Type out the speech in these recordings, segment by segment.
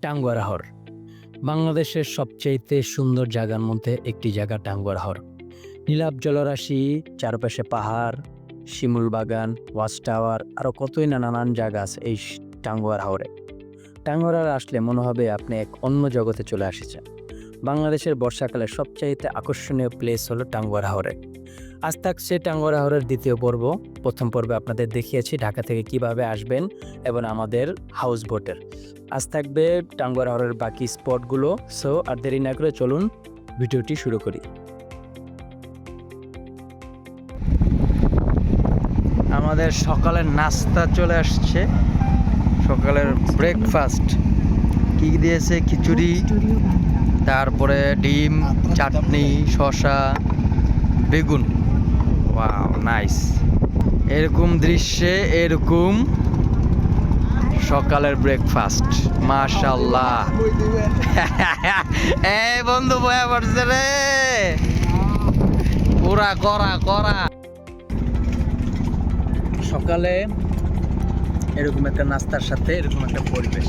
টাঙ্গুয়ার হাওর বাংলাদেশের সবচাইতে সুন্দর জায়গার মধ্যে একটি জায়গা টাঙ্গুয়ার হাওর নীলাভ জলরাশি, চারপাশে পাহাড়, শিমুল বাগান, ওয়াচ টাওয়ার আরও কতই না নানান জায়গা আছে এই টাঙ্গুয়ার হাওরে টাঙ্গুয়ার আসলে মনে হবে আপনি এক অন্য জগতে চলে এসেছেন বাংলাদেশের বর্ষাকালে সবচাইতে আকর্ষণীয় প্লেস হলো টাঙ্গুয়ার হাওরে আজ থাকছে টাঙ্গুয়ার হাওরের দ্বিতীয় পর্ব। প্রথম পর্বে আপনাদের দেখিয়েছি ঢাকা থেকে কীভাবে আসবেন এবং আমাদের হাউস বোটের আজ থাকবে টাঙ্গুয়ার হাওরের বাকি স্পটগুলো সো আর দেরি না করে চলুন ভিডিওটি শুরু করি। আমাদের সকালের নাস্তা চলে আসছে। সকালের ব্রেকফাস্ট কি দিয়েছে? খিচুড়ি, তারপরে ডিম, চাটনি, শসা, বেগুন। এরকম দৃশ্যে, এরকম সকালের ব্রেকফাস্ট মাশাল্লাহ এই বন্ধু পড়ছে রে। পুরা করা করা। সকালে এরকম একটা নাস্তার সাথে এরকম একটা পরিবেশ।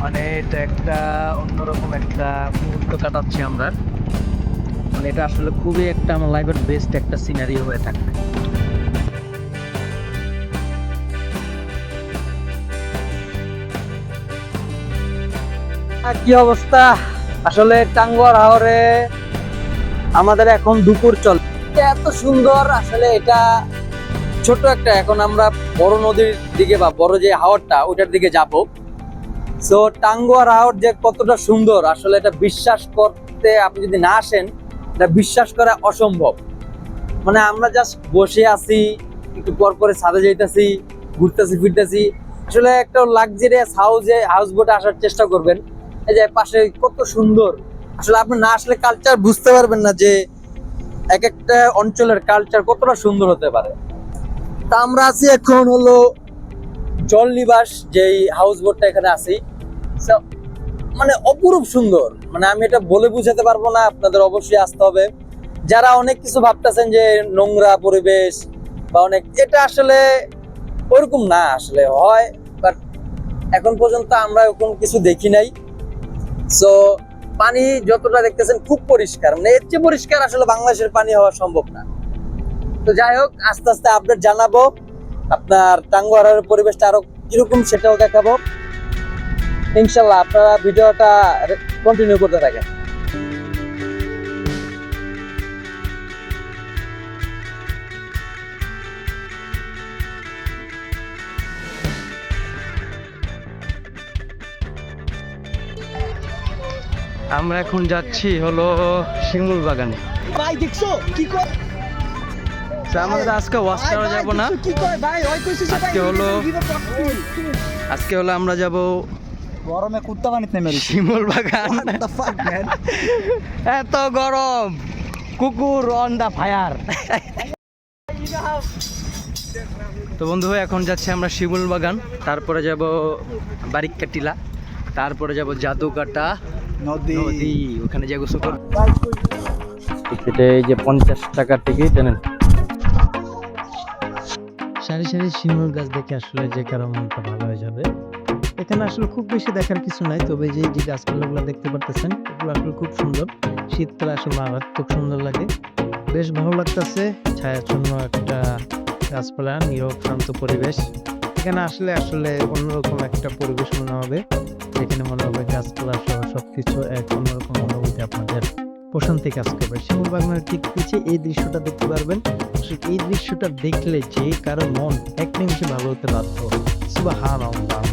মানে এটা একটা অন্যরকম একটা মুহূর্ত কাটাচ্ছি আমরা। মানে এটা আসলে খুবই একটা আমার লাইফের বেস্ট একটা সিনারি হয়ে থাকবে। কি অবস্থা? আসলে টাঙ্গুয়ার হাওরে আমাদের এখন দুপুর চল। এত সুন্দর, আসলে এটা ছোট একটা এখন আমরা বড় নদীর দিকে বা বড় যে হাওরটা, ওইটার দিকে যাব। সো টাঙ্গুয়ার হাওর যে কতটা সুন্দর, আসলে এটা বিশ্বাস করতে আপনি যদি না আসেন এটা বিশ্বাস করা অসম্ভব। মানে আমরা জাস্ট বসে আছি, একটু পর পরে ছাদে যাইতেছি, ঘুরতেছি, ফিরতেছি। আসলে একটা লাক্সারিয়াস হাউসে হাউস বোটে আসার চেষ্টা করবেন। এই যে পাশে কত সুন্দর। আসলে আপনি না আসলে কালচার বুঝতে পারবেন না যে এক একটা অঞ্চলের কালচার কতটা সুন্দর হতে পারে। তা আমরা আছি এখন হলো জল নিবাস, যেই হাউস বোটটা এখানে আছি। মানে অপরূপ সুন্দর। মানে আমি এটা বলে বুঝাতে পারব না, আপনাদের অবশ্যই আসতে হবে। যারা অনেক কিছু ভাবতেছেন যে নোংরা পরিবেশ বা অনেক, এটা আসলে ওরকম না, আসলে হয় বাট এখন পর্যন্ত আমরা ওরকম কিছু দেখি নাই। সো পানি যতটা দেখতেছেন খুব পরিষ্কার মানে এর চেয়ে পরিষ্কার আসলে বাংলাদেশের পানি হওয়া সম্ভব না। তো যাই হোক, আস্তে আস্তে আপডেট জানাব। আপনার টাঙ্গুয়ারের পরিবেশটা আরও কীরকম সেটাও দেখাবো। ইনশাল্লাহ, আপনারা ভিডিওটা কন্টিনিউ করতে থাকেন। আমরা এখন যাচ্ছি হলো শিমুল বাগানে। ভাই দেখছ? কি তো আমাদের আজকে ওয়াশ টাওয়ার যাব না। আজকে হলো- আজকে হলো আমরা যাব গরমে কুত্তা পানিতে নেমে শিমুল বাগান। এত গরম। কুকুর অন দা ফায়ার তো বন্ধু এখন যাচ্ছি আমরা শিমুল বাগান। তারপরে যাব বারিক্কা টিলা তারপরে যাব জাদুকাটা নদী। নদী ওখানে যে গোসল করব। টিকিটে এই যে পঞ্চাশ টাকার টিকিট জানেন? সারি সারি শিমুল গাছ দেখে আসলে যে কারও মনটা ভালো হয়ে যাবে। এখানে আসলে খুব বেশি দেখার কিছু নাই, তবে যে যে গাছপালাগুলো দেখতে পারতেছেন, এগুলো আসলে খুব সুন্দর। শীতকালে আসলে মারাত্মক সুন্দর লাগে। বেশ ভালো লাগতেছে, ছায়াচ্ছন্ন একটা গাছপালা নীরব শান্ত পরিবেশ। এখানে আসলে আসলে অন্যরকম একটা পরিবেশ মনে হবে, যেখানে মনে হবে গাছপালা সহ সবকিছু এক অন্যরকম অনুভূতি আপনাদের প্রশান্তি কাজ করবে। শিমুল বাগানের ঠিক পিছিয়ে এই দৃশ্যটা দেখতে পারবেন। এই দৃশ্যটা দেখলে যে কারও মন এক নিমিষে ভালো হতে বাধ্য।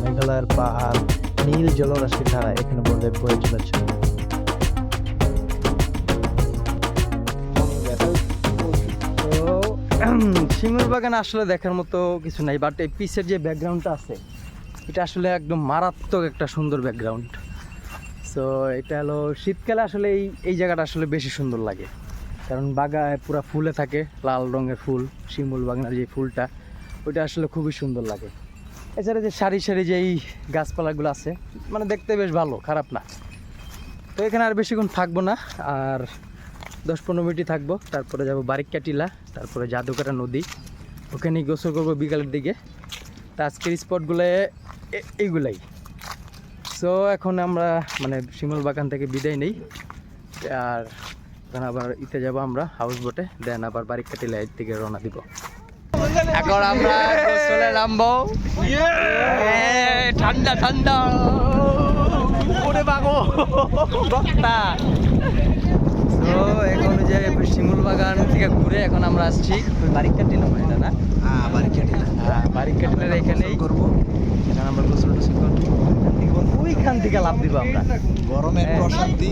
মেঘালয়ের পাহাড়, নীল জলরাশি ধারা এখানে বলে বয়ে চলেছে। তো, শিমুল বাগান আসলে দেখার মতো কিছু নাই বাট এই পিসের যে ব্যাকগ্রাউন্ডটা আছে, এটা আসলে একদম মারাত্মক একটা সুন্দর ব্যাকগ্রাউন্ড সো এটা হলো, শীতকালে আসলে এই এই জায়গাটা আসলে বেশি সুন্দর লাগে। কারণ বাগায় পুরা ফুলে থাকে, লাল রঙের ফুল, শিমুল বাগানের যে ফুলটা, ওইটা আসলে খুবই সুন্দর লাগে। এছাড়া যে সারি সারি যে এই গাছপালাগুলো আছে মানে দেখতে বেশ ভালো, খারাপ না। তো এখানে আর বেশিক্ষণ থাকব না, আর দশ পনেরো মিনিটই থাকব। তারপরে যাব বারিক্কা টিলা তারপরে জাদুকাটা নদী। ওখানে গোসল করব বিকালের দিকে। তা আজকের স্পটগুলো এইগুলাই সো এখন আমরা মানে শিমল বাগান থেকে বিদায় নেই। আর এখন আবার ইতে যাব আমরা হাউস বোটে দেন আবার বাড়ি কাটি লাইট থেকে রওনা দিব। এখন আমরা চলে নামবো। ঠান্ডা ঠান্ডা। বাগো বক্তা। তো এখন যে শিমুল বাগান থেকে ঘুরে এখন আমরা আসছি। এটা না? হ্যাঁ বাড়ি কেটে হ্যাঁ এখানেই। করব। এখানে আমরা গোসল টোসল করব। ওইখান থেকে লাভ দিব আমরা। গরমের হ্যাঁ। প্রশান্তি।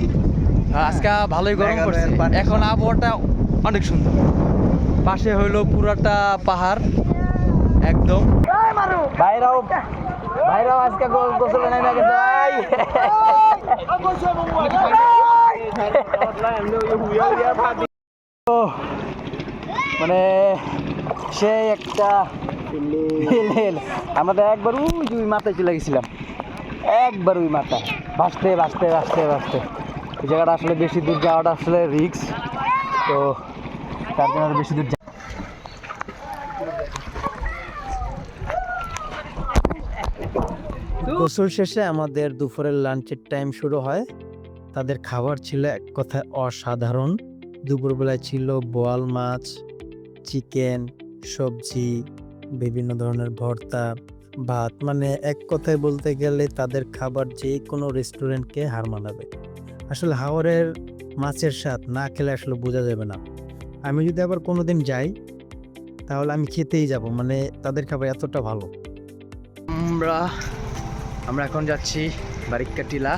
আজকে ভালোই গরম পড়ছে। এখন আবহাওয়াটা অনেক সুন্দর। পাশে হইল পুরাটা পাহাড়, একদম। আজকে মানে সেই একটা তো একবার যে মাথায় চলে গেছিলাম। একবার ওই মাথায়। ভাসতে ভাসতে ভাসতে ওই জায়গাটা আসলে বেশি দূর যাওয়াটা আসলে রিক্স তো তার জন্য বেশি দূর গোসল শেষে আমাদের দুপুরের লাঞ্চের টাইম শুরু হয়। তাদের খাবার ছিল এক কথায় অসাধারণ। দুপুরবেলায় ছিল বোয়াল মাছ, চিকেন, সবজি, বিভিন্ন ধরনের ভর্তা, ভাত। মানে এক কথায় বলতে গেলে তাদের খাবার যে কোনো রেস্টুরেন্টকে হার মানাবে। আসলে হাওরের মাছের স্বাদ না খেলে আসলে বোঝা যাবে না। আমি যদি আবার কোনো দিন যাই, তাহলে আমি খেতেই যাব। মানে তাদের খাবার এতটা ভালো। আমরা আমরা এখন যাচ্ছি বারিক্কা টিলা।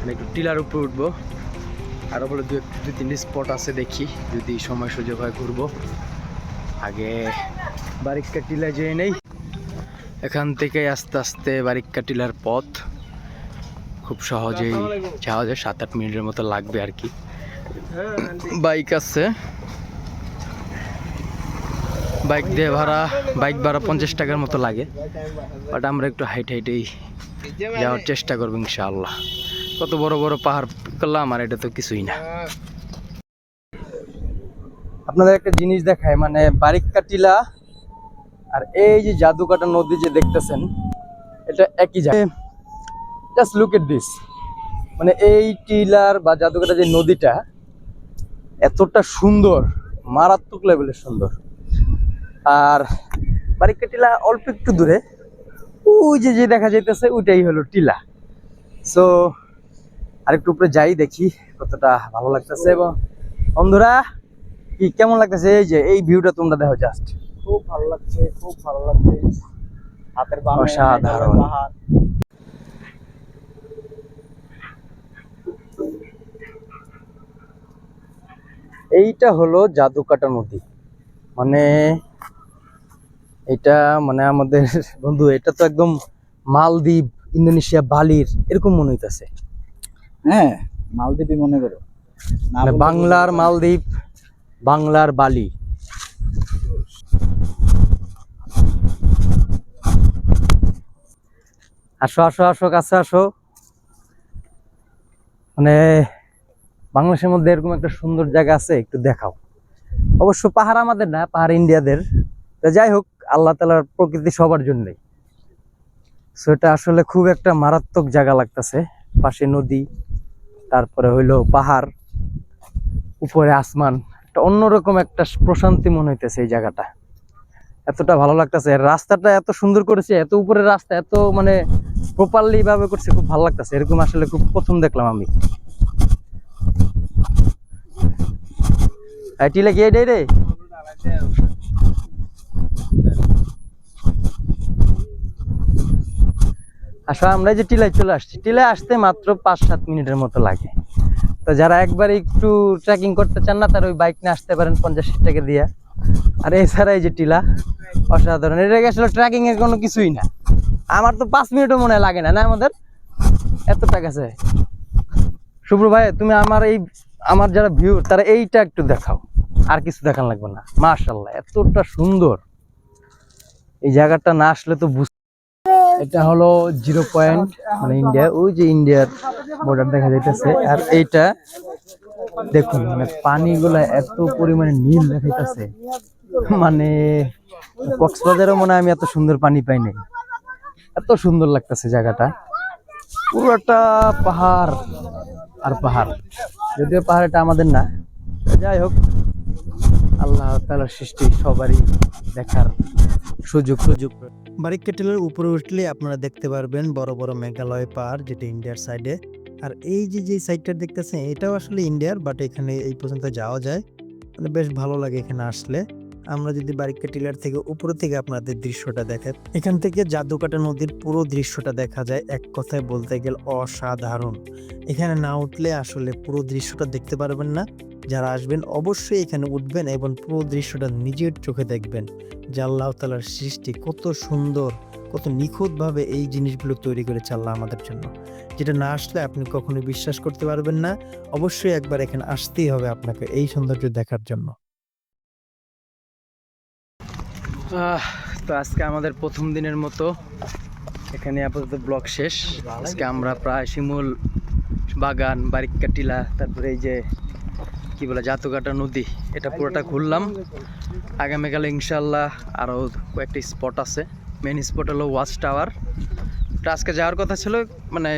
আমি একটু টিলার উপরে উঠবো। আরও বলে দু দু তিনটি স্পট আছে দেখি যদি সময় সুযোগ হয় ঘুরবো। আগে বারিক্কা টিলা যেয়ে নেই। এখান থেকে আস্তে আস্তে বারিক্কা টিলার পথ। খুব সহজেই যাওয়া যায় সাত আট মিনিটের মতো লাগবে আর কি। বাইক আছে। বাইক দিয়ে ভাড়া, বাইক ভাড়া পঞ্চাশ টাকার মতো লাগে। বাট আমরা একটু হাইট হাইটেই যাওয়ার চেষ্টা করব ইনশাআল্লাহ। কত বড় বড় পাহাড় করলাম আর এটা তো কিছুই না। আপনাদের একটা জিনিস দেখায় মানে বারিক্কা টিলা আর এই যে জাদুকাটা নদী যে দেখতেছেন, এটা একই জায়গায় জাস্ট লুক এট দিস মানে এই টিলার বা জাদুকাটা যে নদীটা, এতটা সুন্দর, মারাত্মক লেভেলের সুন্দর। আর বারিক্কা টিলা অল্প একটু দূরে। ওই যে যে দেখা যাইতেছে ওইটাই হলো টিলা। সো আরেকটু উপরে যাই দেখি কতটা ভালো লাগতেছে। এবং বন্ধুরা কি কেমন লাগতেছে? এই যে এই ভিউটা তোমরা দেখো জাস্ট খুব ভালো লাগছে খুব ভালো লাগছে। হাতের বামে অসাধারণ। এইটা হলো জাদুকাটা নদী। মানে এটা মানে আমাদের বন্ধু এটা তো একদম মালদ্বীপ ইন্দোনেশিয়া বালির এরকম মনে হইতাছে। হ্যাঁ মালদ্বীপই মনে করো। মানে বাংলার মালদ্বীপ বাংলার বালি। আসো আসো আসো কাছে আসো। মানে বাংলাদেশের মধ্যে এরকম একটা সুন্দর জায়গা আছে একটু দেখাও। অবশ্য পাহাড় আমাদের না পাহাড় ইন্ডিয়াদের। যাই হোক আল্লাহ তালার প্রকৃতি সবার জন্যই। সো এটা আসলে খুব একটা মারাত্মক জায়গা লাগতেছে। পাশে নদী, তারপরে হইল পাহাড়, উপরে আসমান। একটা অন্যরকম একটা প্রশান্তি মনে হইতেছে এই জায়গাটা। এতটা ভালো লাগতেছে। রাস্তাটা এত সুন্দর করেছে, এত উপরে রাস্তা, এত মানে প্রপারলি ভাবে করছে, খুব ভালো লাগতেছে। এরকম আসলে খুব প্রথম দেখলাম আমি। টিলা কি রে? আসলে আমরা যে টিলায় চলে আসছি। টিলায় আসতে মাত্র পাঁচ সাত মিনিটের মতো লাগে। তো যারা একবার একটু ট্রেকিং করতে চান না, তারা ওই বাইক নিয়ে আসতে পারেন পঞ্চাশ টাকা দিয়ে। আর এছাড়া এই যে টিলা, অসাধারণ। এটা আসলে ট্রেকিং এর কোনো কিছুই না? আমার তো পাঁচ মিনিটও মনে লাগে না না আমাদের? এত টাকা আছে। শুভ্র ভাই, তুমি আমার এই, আমার যারা ভিউ তারা এইটা একটু দেখাও। আর কিছু দেখান লাগবে না। মাশাল্লাহ এতটা সুন্দর। এই জায়গাটা না আসলে তো এটা হলো জিরো পয়েন্ট মানে ইন্ডিয়া, ওই যে ইন্ডিয়ার বর্ডার দেখা যাইতেছে। আর এইটা দেখুন মানে পানিগুলা এত পরিমাণে নীল দেখাইতেছে। মানে কক্সবাজারও মনে আমি এত সুন্দর পানি পাই নাই। এত সুন্দর লাগতেছে জায়গাটা। পুরো একটা পাহাড় আর পাহাড়। যদিও পাহাড় এটা আমাদের না। যাই হোক, আল্লাহ তালার সৃষ্টি সবারই দেখার সুযোগ সুযোগ। বারিক কেটেলের উপরে উঠলে আপনারা দেখতে পারবেন বড় বড় মেঘালয় পাহাড় যেটা ইন্ডিয়ার সাইডে আর এই যে যে সাইডটা দেখতেছেন, এটাও আসলে ইন্ডিয়ার বাট এখানে এই পর্যন্ত যাওয়া যায়। মানে বেশ ভালো লাগে এখানে আসলে। আমরা যদি বারিকা টিলার থেকে উপরে থেকে আপনাদের দৃশ্যটা দেখেন এখান থেকে জাদুকাটা নদীর পুরো দৃশ্যটা দেখা যায় এক কথায় বলতে গেলে অসাধারণ। এখানে না উঠলে আসলে পুরো দৃশ্যটা দেখতে পারবেন না। যারা আসবেন অবশ্যই এখানে উঠবেন এবং পুরো দৃশ্যটা নিজের চোখে দেখবেন যে আল্লাহ তালার সৃষ্টি কত সুন্দর, কত নিখুঁতভাবে এই জিনিসগুলো তৈরি করে আল্লাহ আমাদের জন্য। যেটা না আসলে আপনি কখনো বিশ্বাস করতে পারবেন না। অবশ্যই একবার এখানে আসতেই হবে আপনাকে এই সৌন্দর্য দেখার জন্য। তো আজকে আমাদের প্রথম দিনের মতো এখানে আপাতত ব্লক শেষ। আজকে আমরা প্রায় শিমুল বাগান বারিক্কা টিলা তারপরে এই যে কি বলে জাতুকাটা নদী, এটা পুরোটা ঘুরলাম। আগামীকালে ইনশাল্লাহ আরও কয়েকটি স্পট আছে। মেন স্পট হলো ওয়াচ টাওয়ার আজকে যাওয়ার কথা ছিল মানে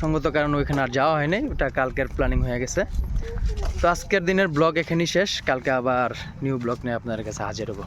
সঙ্গত কারণে ওইখানে আর যাওয়া হয়নি, ওটা কালকের প্ল্যানিং হয়ে গেছে। তো আজকের দিনের ব্লগ এখানেই শেষ। কালকে আবার নিউ ব্লগ নিয়ে আপনাদের কাছে হাজির হব।